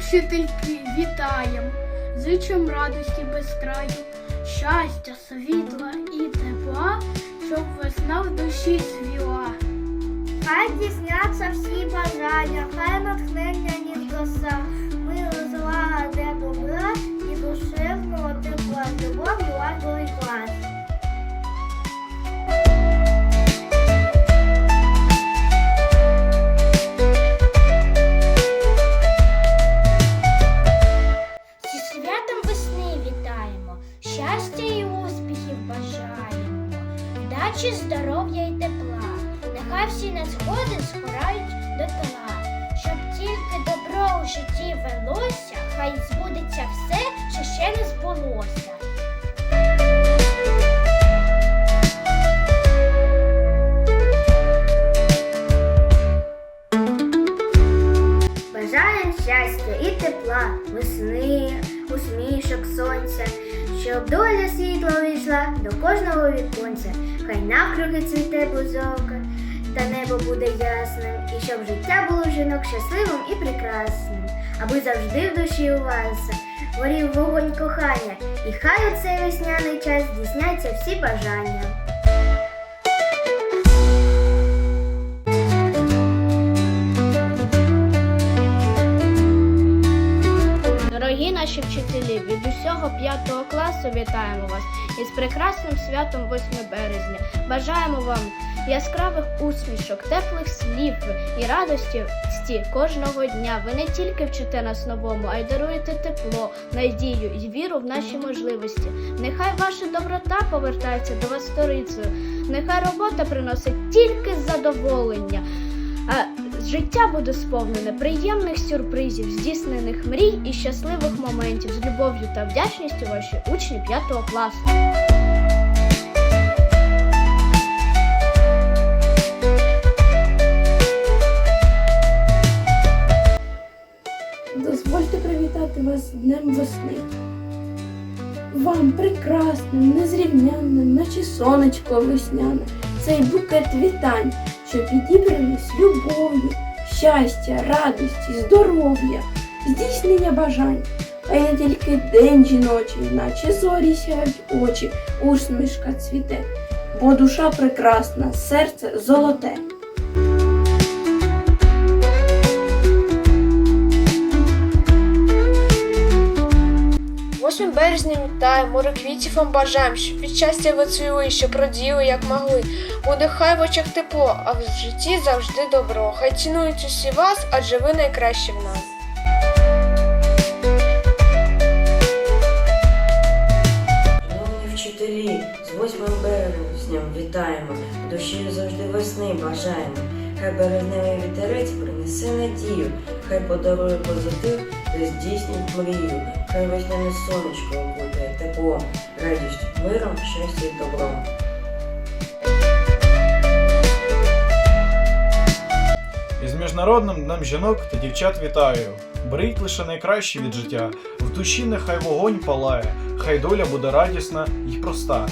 вчительки, вітаєм, зичим радості без краю, щастя, світла і тепла, щоб весна в душі цвіла. Хай дісняться всі бажання, хай натхнення ні коса, мило злагоди добра і душевного тепла, любов і вдачі, здоров'я і тепла. Нехай всі незгоди згорають щоб доля світла вийшла до кожного віконця, хай навкруги цвіте бузока, та небо буде ясним, і щоб життя було жінок щасливим і прекрасним, аби завжди в душі у вас горів вогонь кохання, і хай у цей весняний час здійсняться всі бажання. Класу вітаємо вас із прекрасним святом 8 березня. Бажаємо вам яскравих усмішок, теплих слів і радості кожного дня. Ви не тільки вчите нас новому, а й даруєте тепло, надію і віру в наші можливості. Нехай ваша доброта повертається до вас сторицею. Нехай робота приносить тільки задоволення. Життя буде сповнене приємних сюрпризів, здійснених мрій і щасливих моментів з любов'ю та вдячністю ваші учні 5 класу. Дозвольте привітати вас з Днем весни. Вам прекрасним, незрівнянним, наче сонечко весняне, цей букет вітань, що підібраний з любов'ю, щастя, радості, здоров'я, здійснення бажань. а не тільки день жіночий, наче зорі сяють очі, усмішка цвіте, бо душа прекрасна, серце золоте. 8 березня вітаємо, море квітів вам бажаємо, щоб від щастя ви цвіли, щоб раділи, як могли. Буде хай в очах тепло, а в житті завжди добро. Хай цінують усі вас, адже ви найкращі в нас. Шановні вчителі, з 8 березням вітаємо, душі завжди весни бажаємо. Хай березневий вітерець принесе надію, хай подарує позитив та здійснить мрію. Хай весняне сонечко буде тепло, радість, миром, щастя і добром. Із міжнародним днем жінок та дівчат вітаю. Беріть лише найкраще від життя. В душі нехай вогонь палає, хай доля буде радісна і проста.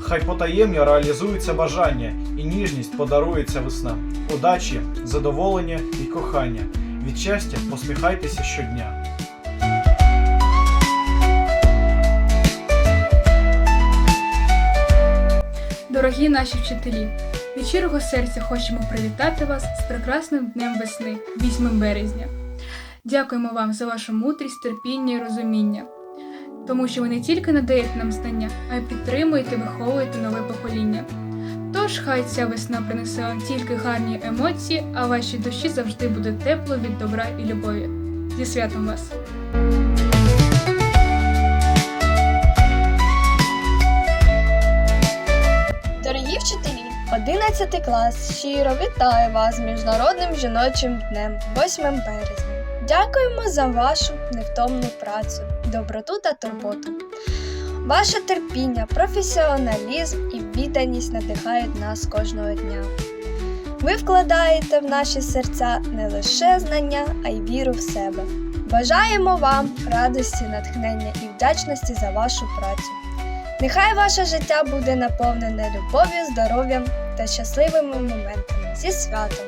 Хай потаємно реалізуються бажання, і ніжність подарується весна. Удачі, задоволення і кохання. Від щастя посміхайтеся щодня. Дорогі наші вчителі, від щирого серця хочемо привітати вас з прекрасним днем весни, 8 березня. Дякуємо вам за вашу мудрість, терпіння і розуміння, тому що ви не тільки надаєте нам знання, а й підтримуєте, виховуєте нове покоління. Тож хай ця весна принесе вам тільки гарні емоції, а вашій душі завжди буде тепло від добра і любові. Зі святом вас! Дорогі вчителі, 11 клас щиро вітаю вас з Міжнародним жіночим днем 8 березня. Дякуємо за вашу невтомну працю, доброту та турботу. Ваше терпіння, професіоналізм і відданість надихають нас кожного дня. Ви вкладаєте в наші серця не лише знання, а й віру в себе. Бажаємо вам радості, натхнення і вдячності за вашу працю. Нехай ваше життя буде наповнене любов'ю, здоров'ям та щасливими моментами зі святом.